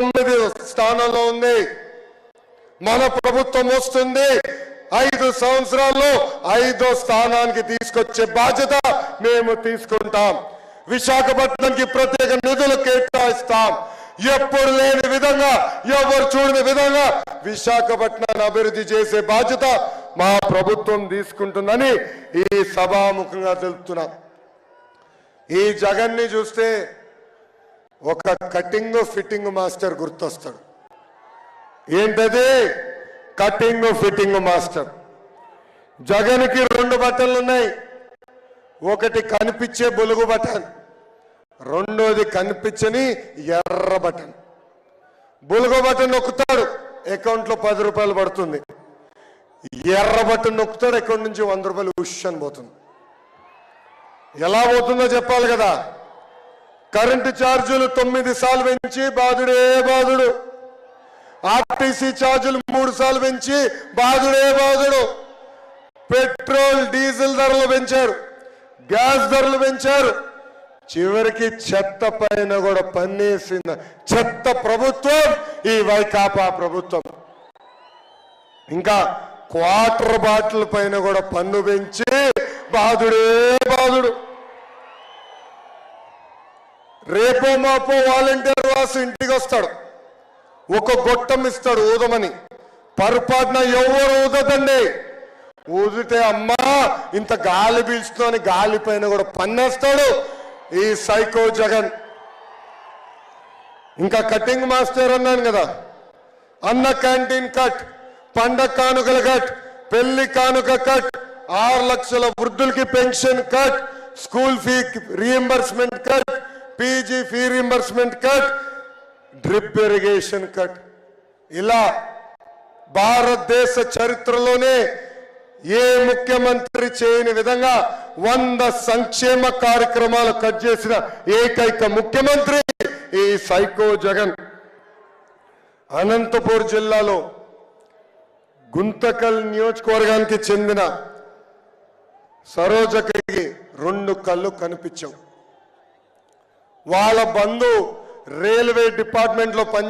తొమ్మిది స్థానంలో ఉంది. మన ప్రభుత్వం వస్తుంది. ఐదు సంవత్సరాల్లో ఐదో స్థానానికి తీసుకొచ్చే బాధ్యత మేము తీసుకుంటాం. విశాఖపట్నంకి ప్రత్యేక నిధులు కేటాయిస్తాం. ఎప్పుడు లేని విధంగా ఎవరు చూడని విధంగా విశాఖపట్నాన్ని అభివృద్ధి చేసే బాధ్యత మా ప్రభుత్వం తీసుకుంటుందని ఈ సభాముఖంగా తెలుపుతున్నా. ఈ జగన్ని చూస్తే ఒక కటింగ్ ఫిట్టింగ్ మాస్టర్ గుర్తొస్తాడు. ఏంటది? Cutting fitting master. జగన్కి రెండు బట్టలు ఉన్నాయి ఒకటి కనిపించే బొలుగు బటన్ రెండోది కనిపించని ఎర్ర బటన్. బొలుగు బటన్ నొక్కుతాడు అకౌంట్లో పది రూపాయలు పడుతుంది. ఎర్ర బటన్ నొక్కుతాడు అకౌంట్ నుంచి వంద రూపాయలు ఉష్ అని పోతుంది. ఎలా పోతుందో చెప్పాలి కదా? కరెంటు ఛార్జీలు తొమ్మిది సార్లు పెంచి బాధుడే బాధుడు. ఆర్టీసీ ఛార్జీలు మూడు సార్లు పెంచి బాధుడే బాధుడు. పెట్రోల్ డీజిల్ ధరలు పెంచారు. గ్యాస్ ధరలు పెంచారు. చివరికి చెత్త పైన కూడా పన్నేసిన చెత్త ప్రభుత్వం ఈ వైకాపా ప్రభుత్వం. ఇంకా క్వార్టర్ బాటిల్ పైన కూడా పన్ను పెంచి బాధుడే బాధుడు. రేపో మాపో వాలంటీర్ వాసు ఇంటికి వస్తాడు. ఒక గొట్టం ఇస్తాడు ఊదమని. పొరపాటున ఎవరు ఊదదండి. ఊదితే అమ్మా ఇంత గాలి పీల్చుకొని గాలి పైన కూడా పన్నేస్తాడు ఈ సైకో జగన్. ఇంకా కటింగ్ మాస్టర్ అన్నాను కదా. అన్న క్యాంటీన్ కట్ పండగ కానుకల కట్ పెళ్ళి కానుక కట్ ఆరు లక్షల వృద్ధులకి pension cut school fee reimbursement cut PG fee reimbursement cut drip irrigation cut. ఇలా భారతదేశ చరిత్రలోనే ఏ ముఖ్యమంత్రి చేయని విధంగా వంద సంక్షేమ కార్యక్రమాలు కట్ చేసిన ఏకైక ముఖ్యమంత్రి ఈ సైకో జగన్. అనంతపూర్ జిల్లాలో గుంతకల్ నియోజకవర్గానికి చెందిన సరోజకి రెండు కళ్ళు కనిపించవు. వాళ్ళ బంధు రైల్వే డిపార్ట్మెంట్లో పని